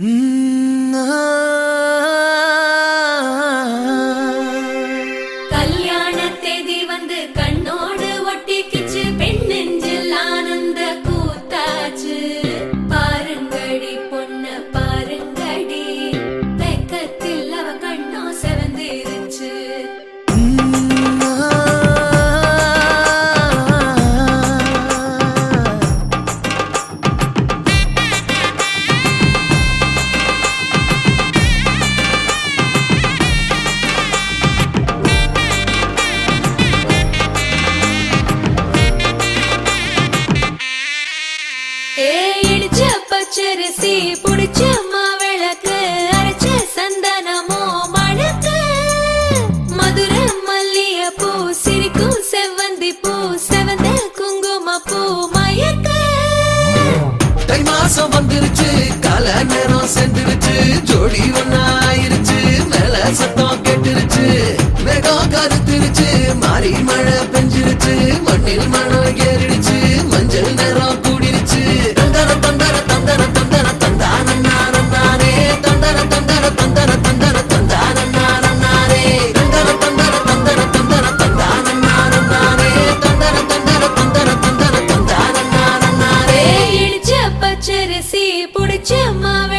Mm. ஏ இடிச்ச பச்சரிசி புடிச்ச மாவிளக்கு அரைச்ச சந்தனமோ மணக்கு. மதுர மல்லிய பூ சிரிக்கும் செவ்வந்தி பூ செவந்த குங்கும பூ மயக்க. தை மாசம் வந்துருச்சு கால நேரம் சென்றுருச்சு ஜோடி ஒன்னாயிருச்சு மேல சத்தம் கேட்டுருச்சு மேகம் கருத்துருச்சு மாறி மழை பெஞ்சிருச்சு மண்ணில் மணம் ஏறிடுச்சு புடிச்ச மாவே